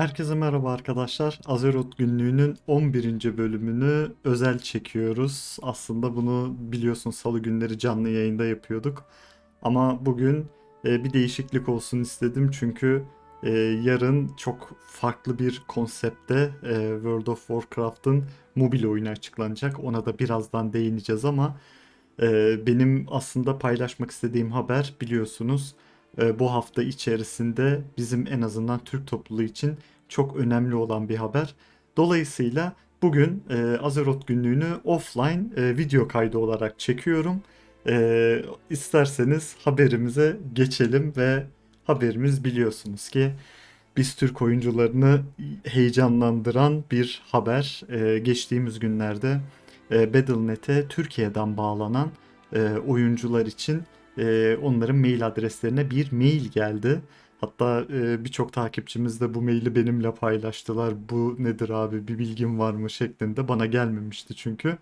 Herkese merhaba arkadaşlar. Azeroth günlüğünün 11. bölümünü özel çekiyoruz. Aslında bunu biliyorsun salı günleri canlı yayında yapıyorduk. Ama bugün e, bir değişiklik olsun istedim çünkü e, yarın çok farklı bir konsepte e, World of Warcraft'ın mobil oyunu açıklanacak. Ona da birazdan değineceğiz ama benim aslında paylaşmak istediğim haber biliyorsunuz bu hafta içerisinde bizim en azından Türk topluluğu için çok önemli olan bir haber. Dolayısıyla bugün e, Azeroth günlüğünü offline e, video kaydı olarak çekiyorum. E, isterseniz haberimize geçelim ve haberimiz biliyorsunuz ki biz Türk oyuncularını heyecanlandıran bir haber. E, geçtiğimiz günlerde e, Battle.net'e Türkiye'den bağlanan e, oyuncular için e, onların mail adreslerine bir mail geldi. Hatta e, birçok takipçimiz de bu maili benimle paylaştılar. Bu nedir abi bir bilgim var mı şeklinde. Bana gelmemişti çünkü.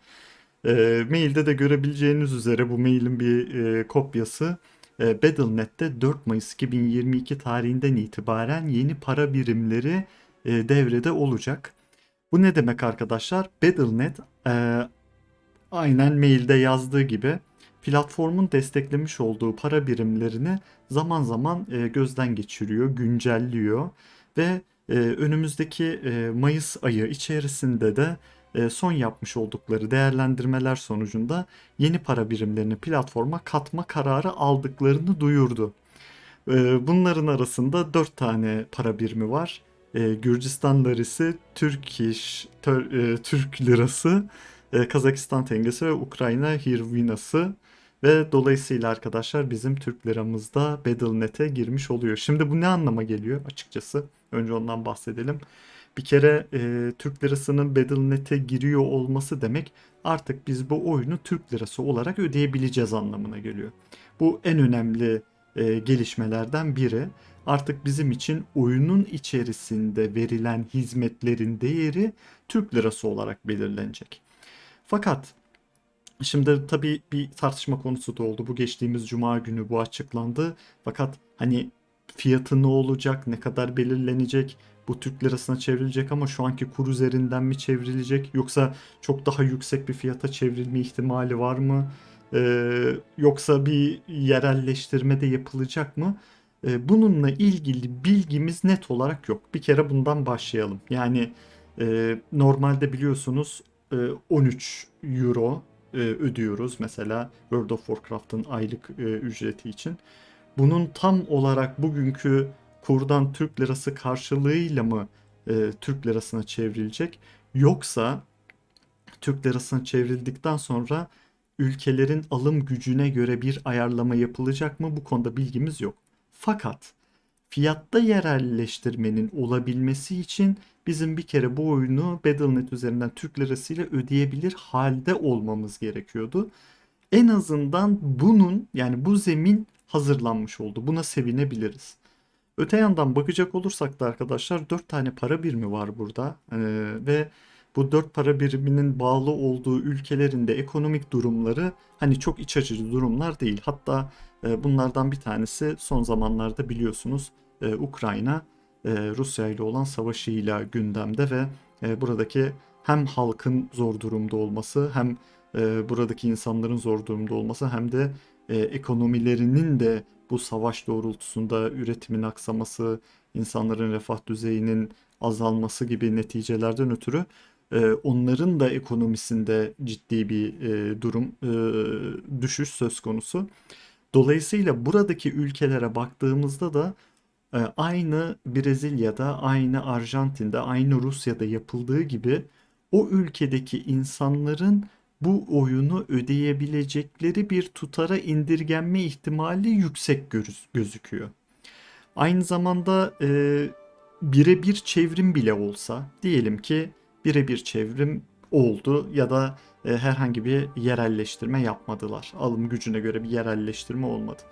E, mailde de görebileceğiniz üzere bu mailin bir e, kopyası e, Battle.net'te 4 Mayıs 2022 tarihinden itibaren yeni para birimleri e, devrede olacak. Bu ne demek arkadaşlar? Battle.net e, aynen mailde yazdığı gibi platformun desteklemiş olduğu para birimlerini zaman zaman e, gözden geçiriyor, güncelliyor ve e, önümüzdeki e, Mayıs ayı içerisinde de son yapmış oldukları değerlendirmeler sonucunda yeni para birimlerini platforma katma kararı aldıklarını duyurdu. Bunların arasında 4 tane para birimi var. Gürcistan larisi, Türk iş, Türk lirası, Kazakistan tengesi ve Ukrayna hryvniası ve dolayısıyla arkadaşlar bizim Türk liramızda Battle.net'e girmiş oluyor. Şimdi bu ne anlama geliyor açıkçası? Önce ondan bahsedelim. Bir kere e, Türk lirasının Battle.net'e giriyor olması demek artık biz bu oyunu Türk lirası olarak ödeyebileceğiz anlamına geliyor. Bu en önemli e, gelişmelerden biri. Artık bizim için oyunun içerisinde verilen hizmetlerin değeri Türk lirası olarak belirlenecek. Fakat Şimdi tabii bir tartışma konusu da oldu. Bu geçtiğimiz cuma günü bu açıklandı. Fakat hani fiyatı ne olacak, ne kadar belirlenecek, bu Türk lirasına çevrilecek ama şu anki kur üzerinden mi çevrilecek yoksa çok daha yüksek bir fiyata çevrilme ihtimali var mı? Ee, yoksa bir yerelleştirme de yapılacak mı? Ee, bununla ilgili bilgimiz net olarak yok. Bir kere bundan başlayalım. Yani e, normalde biliyorsunuz e, 13 euro e, ödüyoruz mesela World of Warcraft'ın aylık e, ücreti için. Bunun tam olarak bugünkü kurdan Türk lirası karşılığıyla mı e, Türk lirasına çevrilecek yoksa Türk lirasına çevrildikten sonra ülkelerin alım gücüne göre bir ayarlama yapılacak mı bu konuda bilgimiz yok. Fakat fiyatta yerelleştirmenin olabilmesi için bizim bir kere bu oyunu Battle.net üzerinden Türk lirası ile ödeyebilir halde olmamız gerekiyordu. En azından bunun yani bu zemin hazırlanmış oldu. Buna sevinebiliriz. Öte yandan bakacak olursak da arkadaşlar 4 tane para birimi var burada Ee, ve bu 4 para biriminin bağlı olduğu ülkelerin de ekonomik durumları hani çok iç açıcı durumlar değil. Hatta bunlardan bir tanesi son zamanlarda biliyorsunuz e, Ukrayna e, Rusya ile olan savaşıyla gündemde ve e, buradaki hem halkın zor durumda olması hem buradaki insanların zor durumda olması hem de ekonomilerinin de bu savaş doğrultusunda üretimin aksaması, insanların refah düzeyinin azalması gibi neticelerden ötürü onların da ekonomisinde ciddi bir durum düşüş söz konusu. Dolayısıyla buradaki ülkelere baktığımızda da e, aynı Brezilya'da, aynı Arjantin'de, aynı Rusya'da yapıldığı gibi o ülkedeki insanların bu oyunu ödeyebilecekleri bir tutara indirgenme ihtimali yüksek göz- gözüküyor. Aynı zamanda e, birebir çevrim bile olsa diyelim ki birebir çevrim oldu ya da herhangi bir yerelleştirme yapmadılar. Alım gücüne göre bir yerelleştirme olmadı.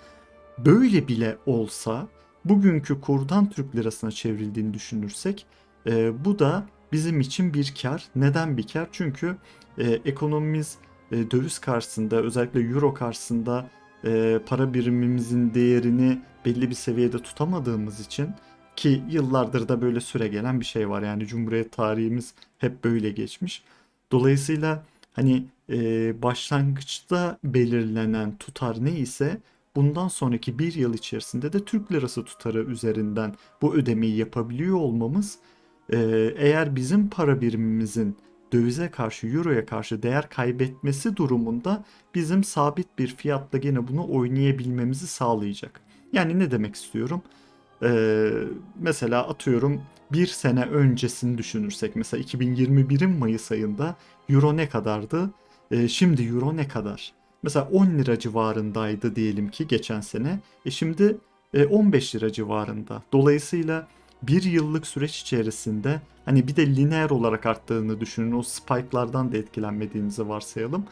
Böyle bile olsa bugünkü kurdan Türk lirasına çevrildiğini düşünürsek e, bu da bizim için bir kar. Neden bir kar? Çünkü e, ekonomimiz e, döviz karşısında özellikle euro karşısında e, para birimimizin değerini belli bir seviyede tutamadığımız için Ki yıllardır da böyle süre gelen bir şey var. Yani Cumhuriyet tarihimiz hep böyle geçmiş. Dolayısıyla hani e, başlangıçta belirlenen tutar ne ise bundan sonraki bir yıl içerisinde de Türk lirası tutarı üzerinden bu ödemeyi yapabiliyor olmamız e, eğer bizim para birimimizin dövize karşı, euroya karşı değer kaybetmesi durumunda bizim sabit bir fiyatla gene bunu oynayabilmemizi sağlayacak. Yani ne demek istiyorum? Ee, mesela atıyorum bir sene öncesini düşünürsek mesela 2021'in Mayıs ayında euro ne kadardı? Ee, şimdi euro ne kadar? Mesela 10 lira civarındaydı diyelim ki geçen sene. E şimdi e, 15 lira civarında. Dolayısıyla bir yıllık süreç içerisinde hani bir de lineer olarak arttığını düşünün. O spike'lardan da etkilenmediğinizi varsayalım.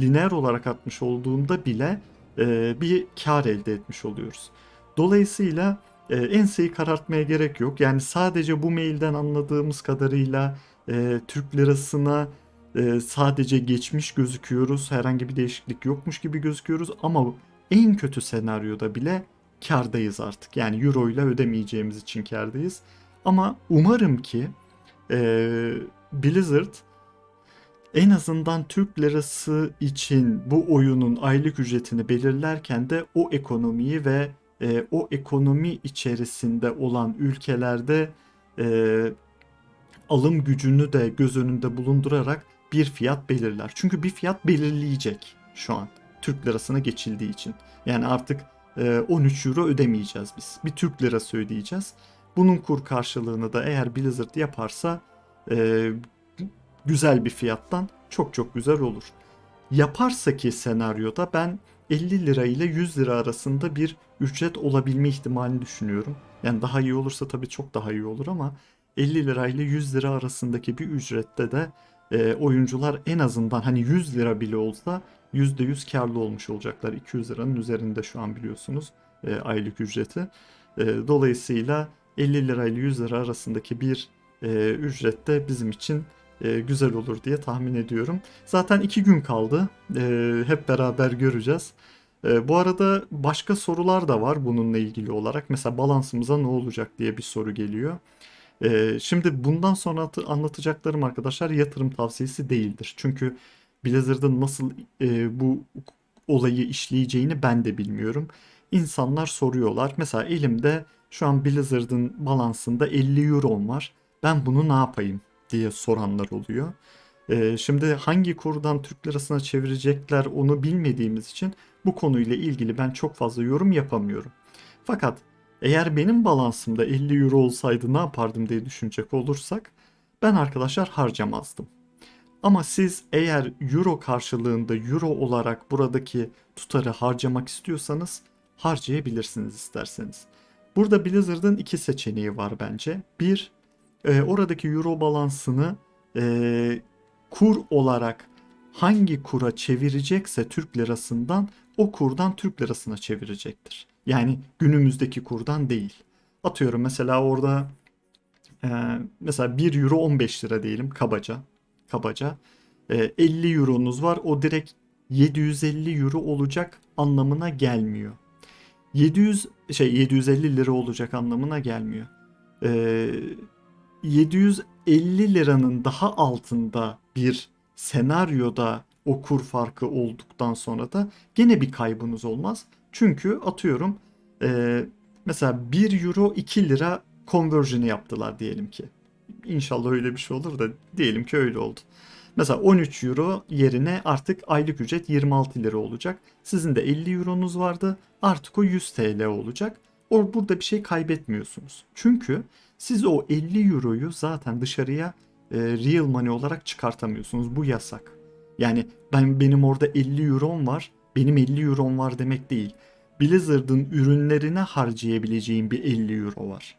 Lineer olarak artmış olduğunda bile e, bir kar elde etmiş oluyoruz. Dolayısıyla e, enseyi karartmaya gerek yok. Yani sadece bu mailden anladığımız kadarıyla e, Türk lirasına e, sadece geçmiş gözüküyoruz. Herhangi bir değişiklik yokmuş gibi gözüküyoruz ama en kötü senaryoda bile kardayız artık. Yani euro ile ödemeyeceğimiz için kardayız. Ama umarım ki e, Blizzard en azından Türk lirası için bu oyunun aylık ücretini belirlerken de o ekonomiyi ve e, o ekonomi içerisinde olan ülkelerde e, alım gücünü de göz önünde bulundurarak bir fiyat belirler. Çünkü bir fiyat belirleyecek şu an Türk lirasına geçildiği için. Yani artık e, 13 euro ödemeyeceğiz biz. Bir Türk lirası ödeyeceğiz. Bunun kur karşılığını da eğer Blizzard yaparsa e, güzel bir fiyattan çok çok güzel olur. Yaparsa ki senaryoda ben 50 lira ile 100 lira arasında bir ücret olabilme ihtimalini düşünüyorum. Yani daha iyi olursa tabii çok daha iyi olur ama 50 lira ile 100 lira arasındaki bir ücrette de e, oyuncular en azından hani 100 lira bile olsa %100 karlı olmuş olacaklar. 200 liranın üzerinde şu an biliyorsunuz e, aylık ücreti. E, dolayısıyla 50 lira ile 100 lira arasındaki bir e, ücret de bizim için e, güzel olur diye tahmin ediyorum. Zaten iki gün kaldı. E, hep beraber göreceğiz. E, bu arada başka sorular da var bununla ilgili olarak. Mesela balansımıza ne olacak diye bir soru geliyor. E, şimdi bundan sonra anlatacaklarım arkadaşlar yatırım tavsiyesi değildir. Çünkü Blizzard'ın nasıl e, bu olayı işleyeceğini ben de bilmiyorum. İnsanlar soruyorlar. Mesela elimde şu an Blizzard'ın balansında 50 euro var. Ben bunu ne yapayım diye soranlar oluyor. Ee, şimdi hangi kurdan Türk lirasına çevirecekler onu bilmediğimiz için bu konuyla ilgili ben çok fazla yorum yapamıyorum. Fakat eğer benim balansımda 50 euro olsaydı ne yapardım diye düşünecek olursak ben arkadaşlar harcamazdım. Ama siz eğer euro karşılığında euro olarak buradaki tutarı harcamak istiyorsanız harcayabilirsiniz isterseniz. Burada Blizzard'ın iki seçeneği var bence. Bir, e, oradaki euro balansını e, kur olarak hangi kura çevirecekse Türk lirasından o kurdan Türk lirasına çevirecektir. Yani günümüzdeki kurdan değil. Atıyorum mesela orada e, mesela 1 euro 15 lira diyelim kabaca. Kabaca. E, 50 euronuz var o direkt 750 euro olacak anlamına gelmiyor. 700 şey 750 lira olacak anlamına gelmiyor. Ee, 750 liranın daha altında bir senaryoda o kur farkı olduktan sonra da gene bir kaybınız olmaz. Çünkü atıyorum e, mesela 1 euro 2 lira conversion'ı yaptılar diyelim ki. İnşallah öyle bir şey olur da diyelim ki öyle oldu. Mesela 13 euro yerine artık aylık ücret 26 lira olacak. Sizin de 50 euronuz vardı. Artık o 100 TL olacak. O burada bir şey kaybetmiyorsunuz. Çünkü siz o 50 euroyu zaten dışarıya e, real money olarak çıkartamıyorsunuz. Bu yasak. Yani ben benim orada 50 eurom var. Benim 50 eurom var demek değil. Blizzard'ın ürünlerine harcayabileceğim bir 50 euro var.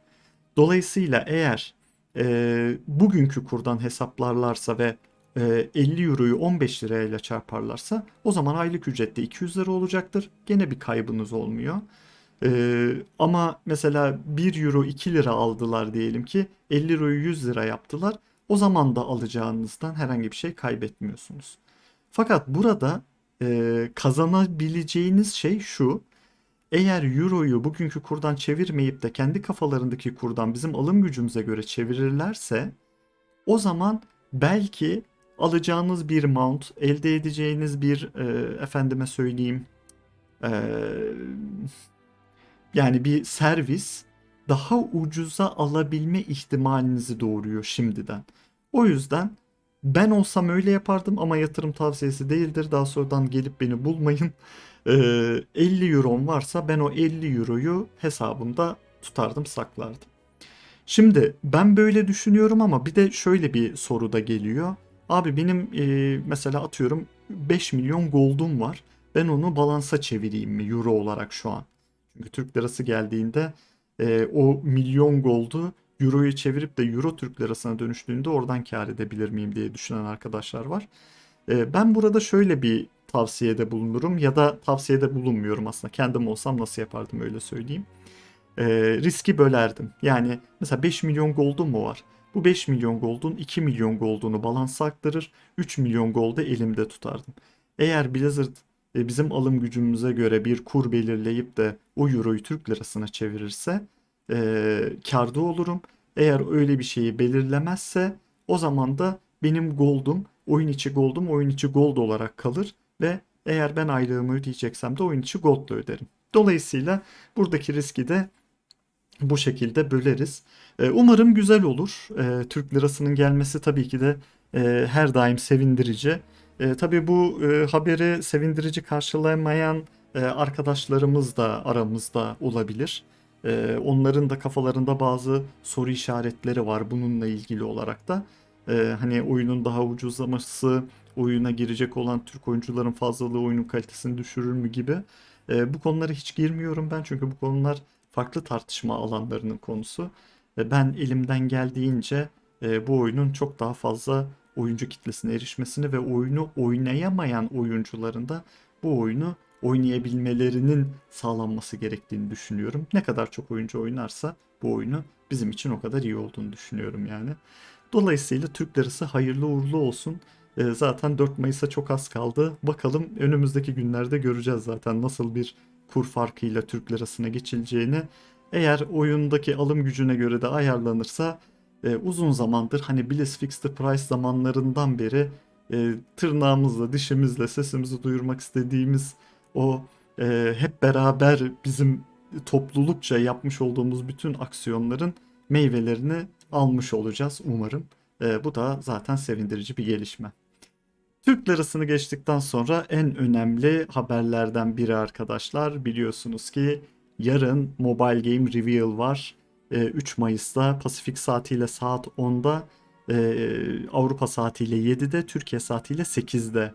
Dolayısıyla eğer e, bugünkü kurdan hesaplarlarsa ve e, 50 euroyu 15 lirayla çarparlarsa o zaman aylık ücrette 200 lira olacaktır. Gene bir kaybınız olmuyor. E, ama mesela 1 euro 2 lira aldılar diyelim ki 50 euroyu 100 lira yaptılar. O zaman da alacağınızdan herhangi bir şey kaybetmiyorsunuz. Fakat burada e, kazanabileceğiniz şey şu. Eğer Euro'yu bugünkü kurdan çevirmeyip de kendi kafalarındaki kurdan bizim alım gücümüze göre çevirirlerse o zaman belki alacağınız bir mount, elde edeceğiniz bir e, efendime söyleyeyim e, yani bir servis daha ucuza alabilme ihtimalinizi doğuruyor şimdiden. O yüzden ben olsam öyle yapardım ama yatırım tavsiyesi değildir. Daha sonradan gelip beni bulmayın. Ee, 50 euron varsa ben o 50 euroyu hesabımda tutardım saklardım. Şimdi ben böyle düşünüyorum ama bir de şöyle bir soru da geliyor. Abi benim e, mesela atıyorum 5 milyon gold'um var. Ben onu balansa çevireyim mi euro olarak şu an? Çünkü Türk lirası geldiğinde e, o milyon gold'u euroya çevirip de euro Türk lirasına dönüştüğünde oradan kar edebilir miyim diye düşünen arkadaşlar var. E, ben burada şöyle bir tavsiyede bulunurum ya da tavsiyede bulunmuyorum aslında. Kendim olsam nasıl yapardım öyle söyleyeyim. E, riski bölerdim. Yani mesela 5 milyon gold'um mu var? Bu 5 milyon gold'un 2 milyon gold'unu balansa aktarır. 3 milyon gold'u elimde tutardım. Eğer Blizzard e, bizim alım gücümüze göre bir kur belirleyip de o euroyu Türk lirasına çevirirse e, karda olurum. Eğer öyle bir şeyi belirlemezse o zaman da benim gold'um oyun içi gold'um oyun içi gold olarak kalır ve eğer ben aylığımı ödeyeceksem de oyun içi gold'la öderim. Dolayısıyla buradaki riski de bu şekilde böleriz. E, umarım güzel olur. E, Türk lirasının gelmesi tabii ki de e, her daim sevindirici. Tabii bu haberi sevindirici karşılayamayan arkadaşlarımız da aramızda olabilir. E, onların da kafalarında bazı soru işaretleri var bununla ilgili olarak da. E, hani oyunun daha ucuzlaması, oyuna girecek olan Türk oyuncuların fazlalığı oyunun kalitesini düşürür mü gibi. E, bu konulara hiç girmiyorum ben çünkü bu konular farklı tartışma alanlarının konusu. E, ben elimden geldiğince e, bu oyunun çok daha fazla oyuncu kitlesine erişmesini ve oyunu oynayamayan oyuncuların da bu oyunu oynayabilmelerinin sağlanması gerektiğini düşünüyorum. Ne kadar çok oyuncu oynarsa bu oyunu bizim için o kadar iyi olduğunu düşünüyorum yani. Dolayısıyla Türk lirası hayırlı uğurlu olsun. E, zaten 4 Mayıs'a çok az kaldı. Bakalım önümüzdeki günlerde göreceğiz zaten nasıl bir kur farkıyla Türk lirasına geçileceğini. Eğer oyundaki alım gücüne göre de ayarlanırsa e, uzun zamandır hani Blitz Fixed Price zamanlarından beri e, tırnağımızla, dişimizle sesimizi duyurmak istediğimiz o e, hep beraber bizim toplulukça yapmış olduğumuz bütün aksiyonların meyvelerini almış olacağız umarım. E, bu da zaten sevindirici bir gelişme. Türk lirasını geçtikten sonra en önemli haberlerden biri arkadaşlar biliyorsunuz ki yarın Mobile Game Reveal var. 3 Mayıs'ta Pasifik saatiyle saat 10'da Avrupa saatiyle 7'de Türkiye saatiyle 8'de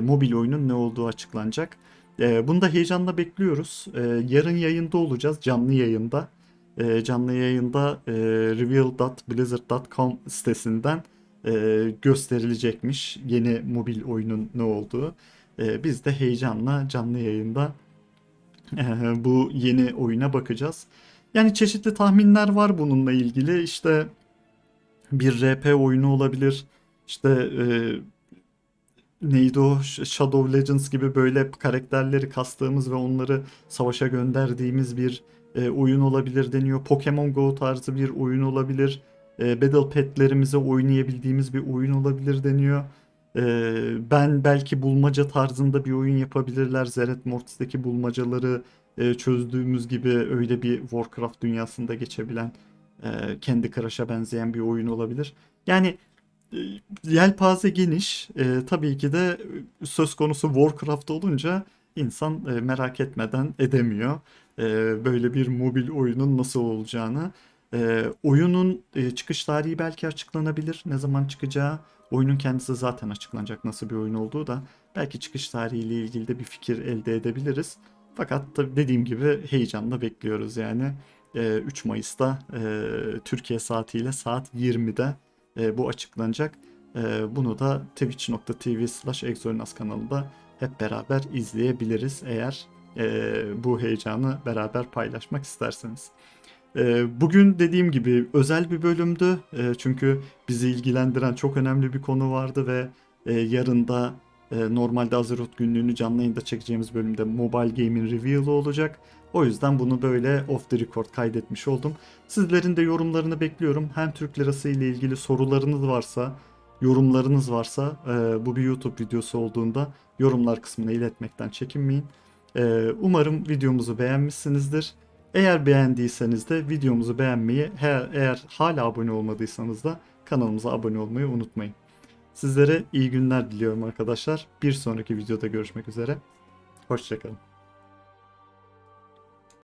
mobil oyunun ne olduğu açıklanacak. Bunu da heyecanla bekliyoruz. Yarın yayında olacağız canlı yayında. Canlı yayında reveal.blizzard.com sitesinden gösterilecekmiş yeni mobil oyunun ne olduğu. Biz de heyecanla canlı yayında bu yeni oyuna bakacağız. Yani çeşitli tahminler var bununla ilgili. İşte bir RP oyunu olabilir. İşte e, neydi o Shadow Legends gibi böyle karakterleri kastığımız ve onları savaşa gönderdiğimiz bir e, oyun olabilir deniyor. Pokemon Go tarzı bir oyun olabilir. E, Battle Pet'lerimize oynayabildiğimiz bir oyun olabilir deniyor. E, ben belki bulmaca tarzında bir oyun yapabilirler. Zeret Mortis'teki bulmacaları e, çözdüğümüz gibi öyle bir Warcraft dünyasında geçebilen e, kendi Crush'a benzeyen bir oyun olabilir. Yani yelpaze geniş. E, tabii ki de söz konusu Warcraft olunca insan e, merak etmeden edemiyor. E, böyle bir mobil oyunun nasıl olacağını. E, oyunun e, çıkış tarihi belki açıklanabilir. Ne zaman çıkacağı. Oyunun kendisi zaten açıklanacak nasıl bir oyun olduğu da. Belki çıkış tarihiyle ilgili de bir fikir elde edebiliriz. Fakat tabii dediğim gibi heyecanla bekliyoruz yani. E, 3 Mayıs'ta e, Türkiye saatiyle saat 20'de e, bu açıklanacak. E, bunu da twitch.tv slash exorinas kanalında hep beraber izleyebiliriz eğer e, bu heyecanı beraber paylaşmak isterseniz. E, bugün dediğim gibi özel bir bölümdü. E, çünkü bizi ilgilendiren çok önemli bir konu vardı ve e, yarın da e, normalde Azeroth günlüğünü canlı yayında çekeceğimiz bölümde Mobile Game'in reveal'ı olacak. O yüzden bunu böyle off the record kaydetmiş oldum. Sizlerin de yorumlarını bekliyorum. Hem Türk lirası ile ilgili sorularınız varsa, yorumlarınız varsa e, bu bir YouTube videosu olduğunda yorumlar kısmına iletmekten çekinmeyin. E, umarım videomuzu beğenmişsinizdir. Eğer beğendiyseniz de videomuzu beğenmeyi, eğer hala abone olmadıysanız da kanalımıza abone olmayı unutmayın. Sizlere iyi günler diliyorum arkadaşlar. Bir sonraki videoda görüşmek üzere. Hoşçakalın.